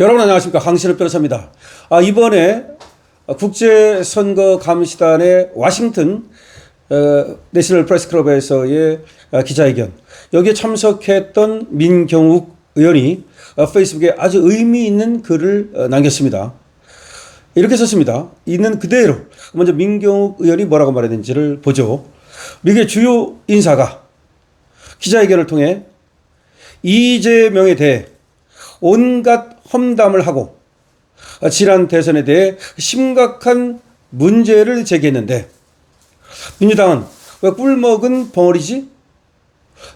여러분 안녕하십니까 강신업 변호사입니다. 아, 이번에 국제선거 감시단의 와싱턴 어, 내셔널 프레스 클럽에서의 어, 기자회견 여기에 참석했던 민경욱 의원이 어, 페이스북에 아주 의미 있는 글을 어, 남겼습니다. 이렇게 썼습니다. 있는 그대로 먼저 민경욱 의원이 뭐라고 말했는지를 보죠. 미국의 주요 인사가 기자회견을 통해 이재명에 대해 온갖 험담을 하고 지난 대선에 대해 심각한 문제를 제기했는데 민주당은 왜 꿀먹은 벙어리지?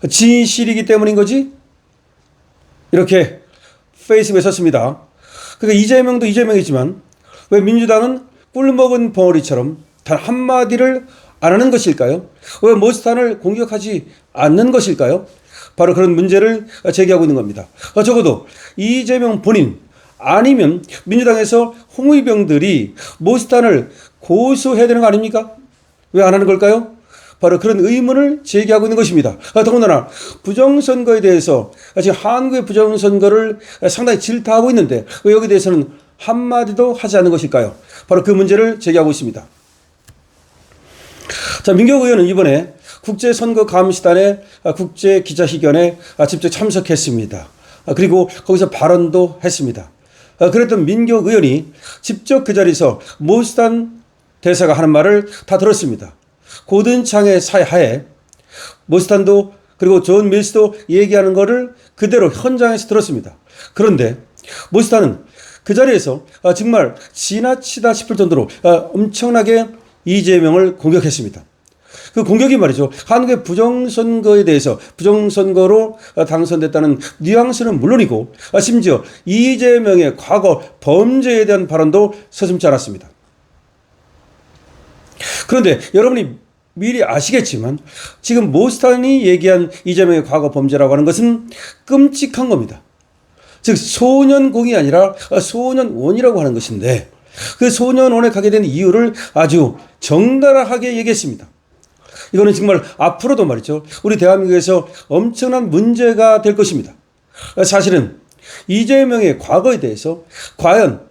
진실이기 때문인 거지? 이렇게 페이스북에 썼습니다. 그러니까 이재명도 이재명이지만 왜 민주당은 꿀먹은 벙어리처럼 단 한마디를 안 하는 것일까요? 왜 모스탄을 공격하지 않는 것일까요? 바로 그런 문제를 제기하고 있는 겁니다. 어, 적어도 이재명 본인 아니면 민주당에서 홍의병들이 모스탄을 고소해야 되는 거 아닙니까? 왜 안 하는 걸까요? 바로 그런 의문을 제기하고 있는 것입니다. 아, 더군다나 부정선거에 대해서 지금 한국의 부정선거를 상당히 질타하고 있는데 왜 여기에 대해서는 한마디도 하지 않는 것일까요? 바로 그 문제를 제기하고 있습니다. 자, 민경 의원은 이번에 국제선거감시단의 국제기자회견에 직접 참석했습니다. 그리고 거기서 발언도 했습니다. 그랬던 민경 의원이 직접 그 자리에서 모스탄 대사가 하는 말을 다 들었습니다. 고든창의 사하에 모스탄도 그리고 존 밀스도 얘기하는 것을 그대로 현장에서 들었습니다. 그런데 모스탄은 그 자리에서 정말 지나치다 싶을 정도로 엄청나게 이재명을 공격했습니다. 그 공격이 말이죠. 한국의 부정선거에 대해서 부정선거로 당선됐다는 뉘앙스는 물론이고 심지어 이재명의 과거 범죄에 대한 발언도 서슴지 않았습니다. 그런데 여러분이 미리 아시겠지만 지금 모스탄이 얘기한 이재명의 과거 범죄라고 하는 것은 끔찍한 겁니다. 즉 소년공이 아니라 소년원이라고 하는 것인데 그 소년원에 가게 된 이유를 아주 정당하게 얘기했습니다. 이거는 정말 앞으로도 말이죠. 우리 대한민국에서 엄청난 문제가 될 것입니다. 사실은 이재명의 과거에 대해서 과연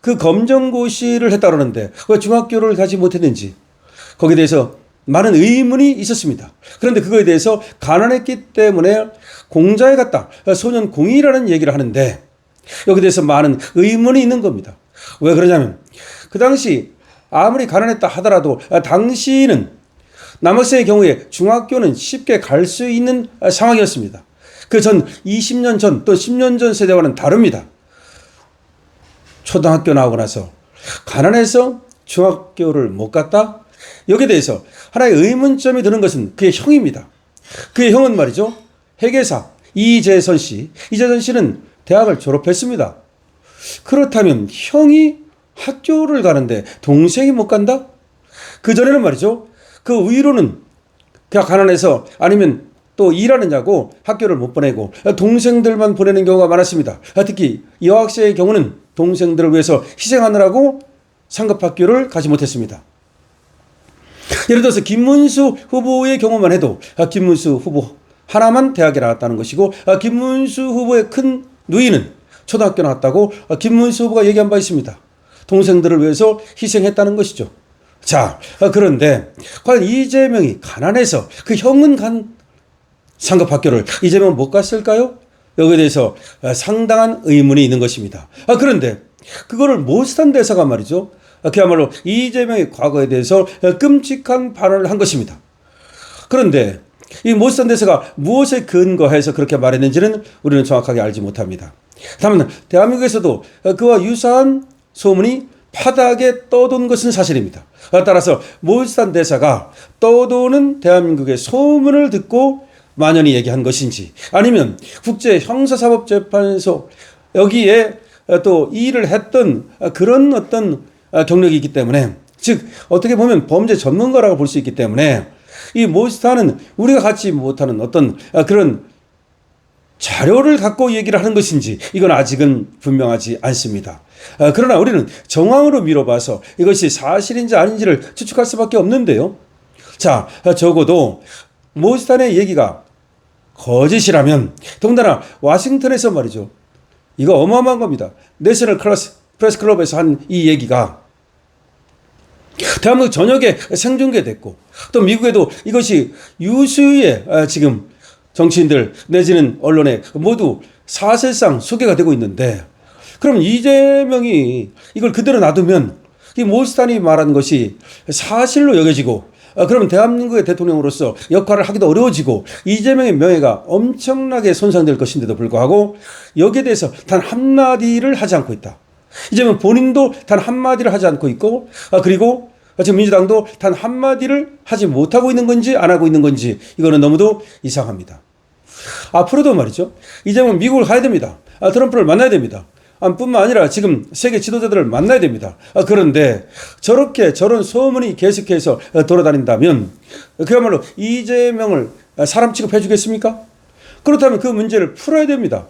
그 검정고시를 했다 그러는데 왜 중학교를 가지 못했는지 거기에 대해서 많은 의문이 있었습니다. 그런데 그거에 대해서 가난했기 때문에 공자에 갔다. 소년 공이라는 얘기를 하는데 여기에 대해서 많은 의문이 있는 겁니다. 왜 그러냐면 그 당시 아무리 가난했다 하더라도 당시는 남학생의 경우에 중학교는 쉽게 갈 수 있는 상황이었습니다. 그 전 20년 전 또 10년 전 세대와는 다릅니다. 초등학교 나오고 나서 가난해서 중학교를 못 갔다? 여기에 대해서 하나의 의문점이 드는 것은 그의 형입니다. 그의 형은 말이죠. 회계사 이재선 씨. 이재선 씨는 대학을 졸업했습니다. 그렇다면 형이 학교를 가는데 동생이 못 간다? 그전에는 말이죠. 그 위로는 그냥 가난해서 아니면 또 일하느냐고 학교를 못 보내고 동생들만 보내는 경우가 많았습니다. 특히 여학생의 경우는 동생들을 위해서 희생하느라고 상급 학교를 가지 못했습니다. 예를 들어서 김문수 후보의 경우만 해도 김문수 후보 하나만 대학에 나왔다는 것이고 김문수 후보의 큰 누이는 초등학교 나왔다고 김문수 후보가 얘기한 바 있습니다. 동생들을 위해서 희생했다는 것이죠. 자, 그런데 과연 이재명이 가난해서 그 형은 간 상급 학교를 이재명 못 갔을까요? 여기에 대해서 상당한 의문이 있는 것입니다. 아, 그런데 그거를 모스탄 대사가 말이죠. 그야말로 이재명의 과거에 대해서 끔찍한 발언을 한 것입니다. 그런데 이 모스탄 대사가 무엇에 근거해서 그렇게 말했는지는 우리는 정확하게 알지 못합니다. 다만 대한민국에서도 그와 유사한 소문이 파닥에 떠돈 것은 사실입니다. 따라서 모스탄 대사가 떠도는 대한민국의 소문을 듣고 만연히 얘기한 것인지 아니면 국제 형사사법재판소 여기에 또 일을 했던 그런 어떤 경력이 있기 때문에 즉 어떻게 보면 범죄 전문가라고 볼 수 있기 때문에 이 모스탄은 우리가 갖지 못하는 어떤 그런 자료를 갖고 얘기를 하는 것인지 이건 아직은 분명하지 않습니다. 그러나 우리는 정황으로 미뤄봐서 이것이 사실인지 아닌지를 추측할 수밖에 없는데요. 자, 적어도 모스탄의 얘기가 거짓이라면 더군다나 와싱턴에서 말이죠. 이거 어마어마한 겁니다. 내셔널 클래스 프레스 클럽에서 한 이 얘기가 대한민국 전역에 생중계됐고 또 미국에도 이것이 유수의 아, 지금 정치인들 내지는 언론에 모두 사실상 소개가 되고 있는데 그럼 이재명이 이걸 그대로 놔두면 이 모스탄이 말한 것이 사실로 여겨지고 아, 그러면 대한민국의 대통령으로서 역할을 하기도 어려워지고 이재명의 명예가 엄청나게 손상될 것인데도 불구하고 여기에 대해서 단 한마디를 하지 않고 있다. 이재명 본인도 단 한마디를 하지 않고 있고 아, 그리고 지금 민주당도 단 한마디를 하지 못하고 있는 건지 안 하고 있는 건지 이거는 너무도 이상합니다. 앞으로도 말이죠. 이재명 미국을 가야 됩니다. 아, 트럼프를 만나야 됩니다. 아, 뿐만 아니라 지금 세계 지도자들을 만나야 됩니다. 아, 그런데 저렇게 저런 소문이 계속해서 어, 돌아다닌다면 그야말로 이재명을 사람 취급해 주겠습니까? 그렇다면 그 문제를 풀어야 됩니다.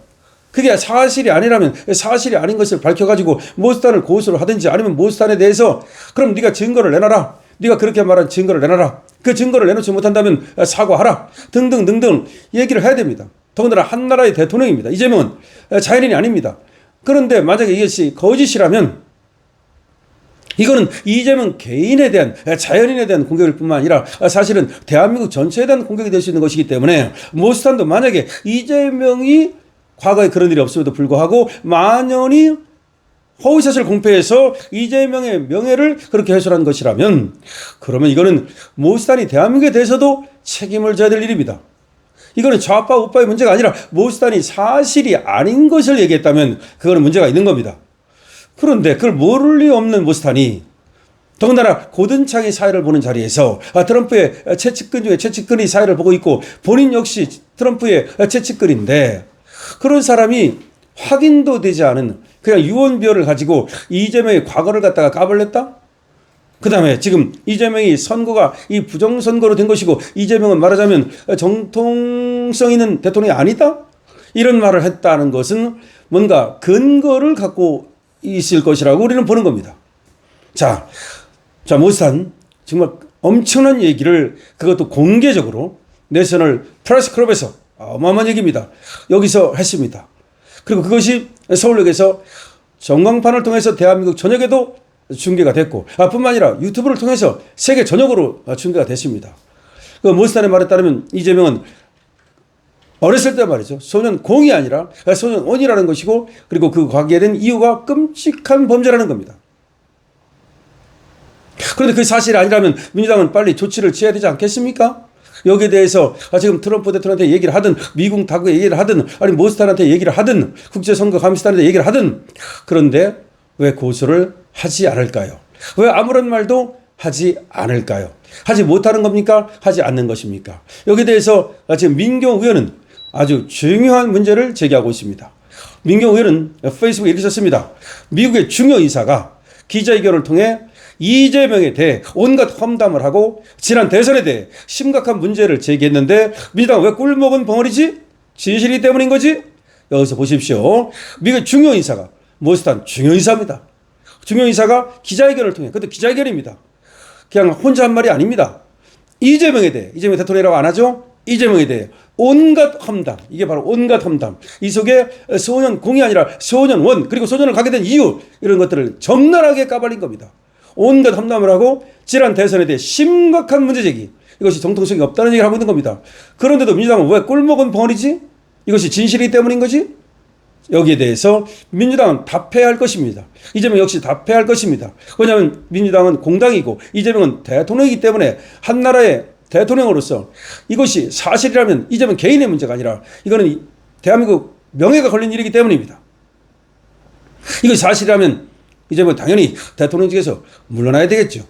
그게 사실이 아니라면 사실이 아닌 것을 밝혀가지고 모스탄을 고소를 하든지 아니면 모스탄에 대해서 그럼 네가 증거를 내놔라. 네가 그렇게 말한 증거를 내놔라. 그 증거를 내놓지 못한다면 사과하라. 등등 등등 얘기를 해야 됩니다. 더군다나 한 나라의 대통령입니다. 이재명은 자연인이 아닙니다. 그런데 만약에 이것이 거짓이라면 이거는 이재명 개인에 대한 자연인에 대한 공격일 뿐만 아니라 사실은 대한민국 전체에 대한 공격이 될 수 있는 것이기 때문에 모스탄도 만약에 이재명이 과거에 그런 일이 없음에도 불구하고 만연히 허위사실 공표해서 이재명의 명예를 그렇게 훼손한 것이라면 그러면 이거는 모스탄이 대한민국에 대해서도 책임을 져야 될 일입니다. 이거는 좌파 우파의 문제가 아니라 모스탄이 사실이 아닌 것을 얘기했다면 그거는 문제가 있는 겁니다. 그런데 그걸 모를 리 없는 모스탄이 더군다나 고든창이 사회를 보는 자리에서 아, 트럼프의 최측근 중에 최측근이 사회를 보고 있고 본인 역시 트럼프의 최측근인데 그런 사람이 확인도 되지 않은 그냥 유언비어를 가지고 이재명의 과거를 갖다가 까발렸다? 그 다음에 지금 이재명이 선거가 이 부정선거로 된 것이고 이재명은 말하자면 정통성 있는 대통령이 아니다? 이런 말을 했다는 것은 뭔가 근거를 갖고 있을 것이라고 우리는 보는 겁니다. 자, 자, 모스탄 정말 엄청난 얘기를 그것도 공개적으로 내셔널 프레스 클럽에서 어마어마한 얘기입니다. 여기서 했습니다. 그리고 그것이 서울역에서 전광판을 통해서 대한민국 전역에도 중계가 됐고, 아, 뿐만 아니라 유튜브를 통해서 세계 전역으로 중계가 됐습니다. 그 모스탄의 말에 따르면 이재명은 어렸을 때 말이죠. 소년 공이 아니라 소년 원이라는 것이고, 그리고 그 과기에 된 이유가 끔찍한 범죄라는 겁니다. 그런데 그 사실이 아니라면 민주당은 빨리 조치를 취해야 되지 않겠습니까? 여기에 대해서 아, 지금 트럼프 대통령한테 얘기를 하든 미국 당국에 얘기를 하든 아니 모스탄한테 얘기를 하든 국제선거 감시단한테 얘기를 하든 그런데 왜 고소를 하지 않을까요? 왜 아무런 말도 하지 않을까요? 하지 못하는 겁니까? 하지 않는 것입니까? 여기에 대해서 지금 민경 의원은 아주 중요한 문제를 제기하고 있습니다. 민경 의원은 페이스북에 이렇게 썼습니다. 미국의 중요 이사가 기자회견을 통해 이재명에 대해 온갖 험담을 하고 지난 대선에 대해 심각한 문제를 제기했는데 민주당 왜 꿀먹은 벙어리지? 진실이 때문인 거지? 여기서 보십시오. 미국 중요 인사가 모스탄 중요 인사입니다. 중요 인사가 기자회견을 통해 그것도 기자회견입니다. 그냥 혼자 한 말이 아닙니다. 이재명에 대해 이재명 대통령이라고 안 하죠? 이재명에 대해 온갖 험담 이게 바로 온갖 험담 이 속에 소년 공이 아니라 소년 원 그리고 소년을 가게 된 이유 이런 것들을 적나라하게 까발린 겁니다. 온갖 험담을 하고 지난 대선에 대해 심각한 문제 제기 이것이 정통성이 없다는 얘기를 하고 있는 겁니다. 그런데도 민주당은 왜 꿀먹은 벙어리지? 이것이 진실이기 때문인 거지? 여기에 대해서 민주당은 답해야 할 것입니다. 이재명 역시 답해야 할 것입니다. 왜냐하면 민주당은 공당이고 이재명은 대통령이기 때문에 한 나라의 대통령으로서 이것이 사실이라면 이재명 개인의 문제가 아니라 이거는 대한민국 명예가 걸린 일이기 때문입니다. 이것이 사실이라면 이재명 당연히 대통령직에서 물러나야 되겠죠.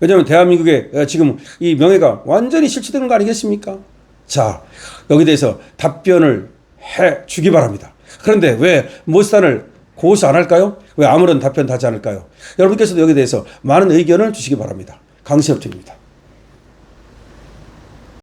왜냐하면 대한민국의 지금 이 명예가 완전히 실추되는 거 아니겠습니까? 자, 여기 대해서 답변을 해 주기 바랍니다. 그런데 왜 모스탄을 고소 안 할까요? 왜 아무런 답변 하지 않을까요? 여러분께서도 여기에 대해서 많은 의견을 주시기 바랍니다. 강세엽입니다